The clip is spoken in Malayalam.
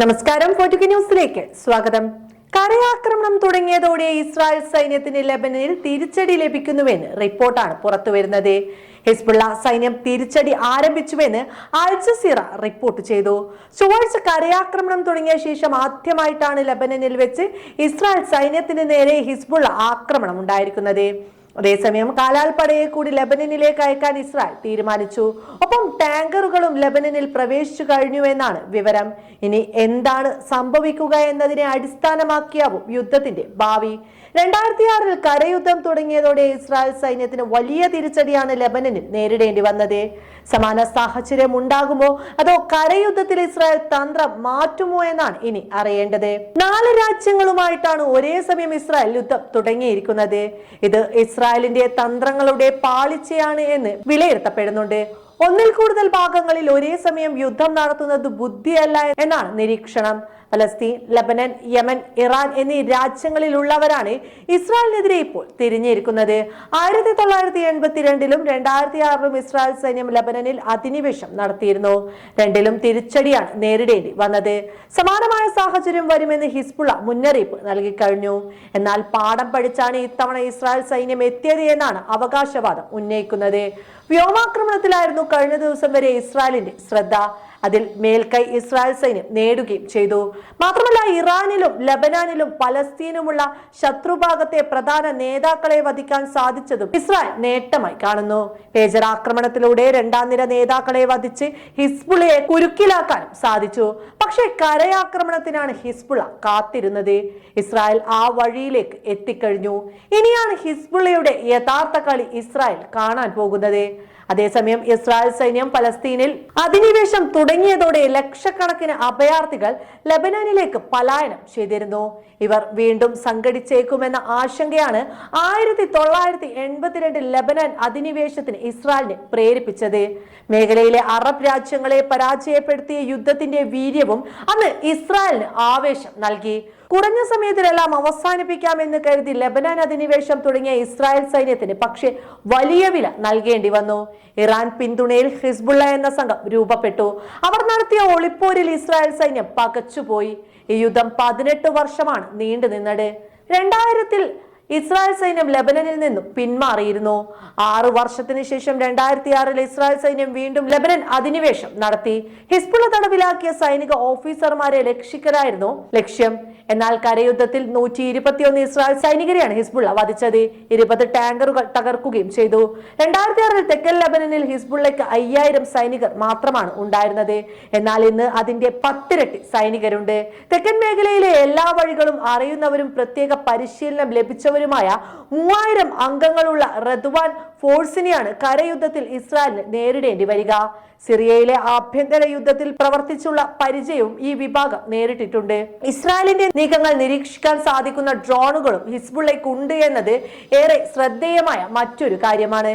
നമസ്കാരം ഫോർട്ടുക ന്യൂസിലേക്ക് സ്വാഗതം. കരയാക്രമണം തുടങ്ങിയതോടെ ഇസ്രായേൽ സൈന്യത്തിന് ലെബനനിൽ തിരിച്ചടി ലഭിക്കുന്നുവെന്ന് റിപ്പോർട്ടാണ് പുറത്തുവരുന്നത്. ഹിസ്ബുള്ള സൈന്യം തിരിച്ചടി ആരംഭിച്ചുവെന്ന് അൽ ജസീറ റിപ്പോർട്ട് ചെയ്തു. ചൊവ്വാഴ്ച കരയാക്രമണം തുടങ്ങിയ ശേഷം ആദ്യമായിട്ടാണ് ലെബനനിൽ വെച്ച് ഇസ്രായേൽ സൈന്യത്തിന് നേരെ ഹിസ്ബുള്ള ആക്രമണം ഉണ്ടായിരിക്കുന്നത്. അതേസമയം കാലാൽപ്പടയെ കൂടി ലെബനനിലേക്ക് അയക്കാൻ ഇസ്രായേൽ തീരുമാനിച്ചു. ഒപ്പം ടാങ്കറുകളും ലെബനനിൽ പ്രവേശിച്ചു കഴിഞ്ഞുവെന്നാണ് വിവരം. ഇനി എന്താണ് സംഭവിക്കുക എന്നതിനെ അടിസ്ഥാനമാക്കിയാവും യുദ്ധത്തിന്റെ ഭാവി. രണ്ടായിരത്തി ആറിൽ കരയുദ്ധം തുടങ്ങിയതോടെ ഇസ്രായേൽ സൈന്യത്തിന് വലിയ തിരിച്ചടിയാണ് ലെബനനിൽ നേരിടേണ്ടി വന്നത്. സമാന സാഹചര്യം ഉണ്ടാകുമോ? അതോ കരയുദ്ധത്തിൽ ഇസ്രായേൽ തന്ത്രം മാറ്റുമോ എന്നാണ് ഇനി അറിയേണ്ടത്. നാല് രാജ്യങ്ങളുമായിട്ടാണ് ഒരേ സമയം ഇസ്രായേൽ യുദ്ധം തുടങ്ങിയിരിക്കുന്നത്. ഇത് ഇസ്രായേലിന്റെ തന്ത്രങ്ങളുടെ പാളിച്ചയാണ് എന്ന് വിലയിരുത്തപ്പെടുന്നുണ്ട്. ഒന്നിൽ കൂടുതൽ ഭാഗങ്ങളിൽ ഒരേ സമയം യുദ്ധം നടത്തുന്നത് ബുദ്ധിയല്ല എന്നാണ് നിരീക്ഷണം. ഫലസ്തീൻ ലബനൻ യമൻ ഇറാൻ എന്നീ രാജ്യങ്ങളിലുള്ളവരാണ് ഇസ്രായേലിനെതിരെ ഇപ്പോൾ തിരിഞ്ഞിരിക്കുന്നത്. ആയിരത്തി തൊള്ളായിരത്തി എൺപത്തിരണ്ടിലും രണ്ടായിരത്തി ആറിലും ഇസ്രായേൽ സൈന്യം ലബനനിൽ അധിനിവേശം നടത്തിയിരുന്നു. രണ്ടിലും തിരിച്ചടിയാണ് നേരിടേണ്ടി വന്നത്. സമാനമായ സാഹചര്യം വരുമെന്ന് ഹിസ്ബുള്ള മുന്നറിയിപ്പ് നൽകി കഴിഞ്ഞു എന്നാൽ പാഠം പഠിച്ചാണ് ഇത്തവണ ഇസ്രായേൽ സൈന്യം എത്തിയത് എന്നാണ് അവകാശവാദം ഉന്നയിക്കുന്നത്. വ്യോമാക്രമണത്തിലായിരുന്നു കഴിഞ്ഞ ദിവസം വരെ ഇസ്രായേലിന്റെ ശ്രദ്ധ. അതിൽ മേൽക്കൈ ഇസ്രായേൽ സൈന്യം നേടുകയും ചെയ്തു. മാത്രമല്ല ഇറാനിലും ലബനാനിലും പലസ്തീനുമുള്ള ശത്രുഭാഗത്തെ പ്രധാന നേതാക്കളെ വധിക്കാൻ സാധിച്ചതും ഇസ്രായേൽ നേട്ടമായി കാണുന്നു. പേജർ ആക്രമണത്തിലൂടെ രണ്ടാം നിര നേതാക്കളെ വധിച്ച് ഹിസ്ബുളയെ കുരുക്കിലാക്കാനും സാധിച്ചു. പക്ഷേ കരയാക്രമണത്തിനാണ് ഹിസ്ബുള കാത്തിരുന്നത്. ഇസ്രായേൽ ആ വഴിയിലേക്ക് എത്തിക്കഴിഞ്ഞു. ഇനിയാണ് ഹിസ്ബുള്ളയുടെ യഥാർത്ഥ കളി ഇസ്രായേൽ കാണാൻ പോകുന്നത്. അതേസമയം ഇസ്രായേൽ സൈന്യം പലസ്തീനിൽ അധിനിവേശം തുടങ്ങിയതോടെ ലക്ഷക്കണക്കിന് അഭയാർത്ഥികൾ ലബനാനിലേക്ക് പലായനം ചെയ്തിരുന്നു. ഇവർ വീണ്ടും സംഘടിച്ചേക്കുമെന്ന ആശങ്കയാണ് ആയിരത്തി തൊള്ളായിരത്തി എൺപത്തിരണ്ടിൽ ലബനാൻ അധിനിവേശത്തിന് ഇസ്രായേലിനെ പ്രേരിപ്പിച്ചത്. മേഖലയിലെ അറബ് രാജ്യങ്ങളെ പരാജയപ്പെടുത്തിയ യുദ്ധത്തിന്റെ വീര്യവും അന്ന് ഇസ്രായേലിന് ആവേശം നൽകി. കുറഞ്ഞ സമയത്തിലെല്ലാം അവസാനിപ്പിക്കാമെന്ന് കരുതി ലബനാൻ അധിനിവേശം തുടങ്ങിയ ഇസ്രായേൽ സൈന്യത്തിന് പക്ഷേ വലിയ വില നൽകേണ്ടി വന്നു. ഇറാൻ പിന്തുണയിൽ ഹിസ്ബുള്ള എന്ന സംഘം രൂപപ്പെട്ടു. അവർ നടത്തിയ ഒളിപ്പോരിൽ ഇസ്രായേൽ സൈന്യം പകച്ചുപോയി. ഈ യുദ്ധം പതിനെട്ട് വർഷമാണ് നീണ്ടു നിന്നത് രണ്ടായിരത്തിൽ ഇസ്രായേൽ സൈന്യം ലബനനിൽ നിന്നും പിന്മാറിയിരുന്നു. ആറു വർഷത്തിന് ശേഷം രണ്ടായിരത്തി ആറിൽ ഇസ്രായേൽ സൈന്യം വീണ്ടും ലബനൻ അധിനിവേശം നടത്തി. ഹിസ്ബുള തടവിലാക്കിയ സൈനിക ഓഫീസർമാരെ രക്ഷിക്കലായിരുന്നു ലക്ഷ്യം. എന്നാൽ കരയുദ്ധത്തിൽ നൂറ്റി ഇരുപത്തിയൊന്ന് ഇസ്രായേൽ സൈനികരെയാണ് ഹിസ്ബുള്ള വധിച്ചത്. ഇരുപത് ടാങ്കറുകൾ തകർക്കുകയും ചെയ്തു. രണ്ടായിരത്തി ആറിൽ തെക്കൻ ലബനനിൽ ഹിസ്ബുള്ളയ്ക്ക് അയ്യായിരം സൈനികർ മാത്രമാണ് ഉണ്ടായിരുന്നത്. എന്നാൽ ഇന്ന് അതിന്റെ പത്തിരട്ടി സൈനികരുണ്ട്. തെക്കൻ മേഖലയിലെ എല്ലാ വഴികളും അറിയുന്നവരും പ്രത്യേക പരിശീലനം ലഭിച്ചവരുമായ മൂവായിരം അംഗങ്ങളുള്ള റദ്വാൻ ഫോഴ്സിനെയാണ് കരയുദ്ധത്തിൽ ഇസ്രായേലിന് നേരിടേണ്ടി വരിക. സിറിയയിലെ ആഭ്യന്തര യുദ്ധത്തിൽ പ്രവർത്തിച്ചുള്ള പരിചയവും ഈ വിഭാഗം നേരിട്ടിട്ടുണ്ട്. ഇസ്രായേലിന്റെ നീക്കങ്ങൾ നിരീക്ഷിക്കാൻ സാധിക്കുന്ന ഡ്രോണുകളും ഹിസ്ബുള്ളയ്ക്കുണ്ട് എന്നത് ഏറെ ശ്രദ്ധേയമായ മറ്റൊരു കാര്യമാണ്.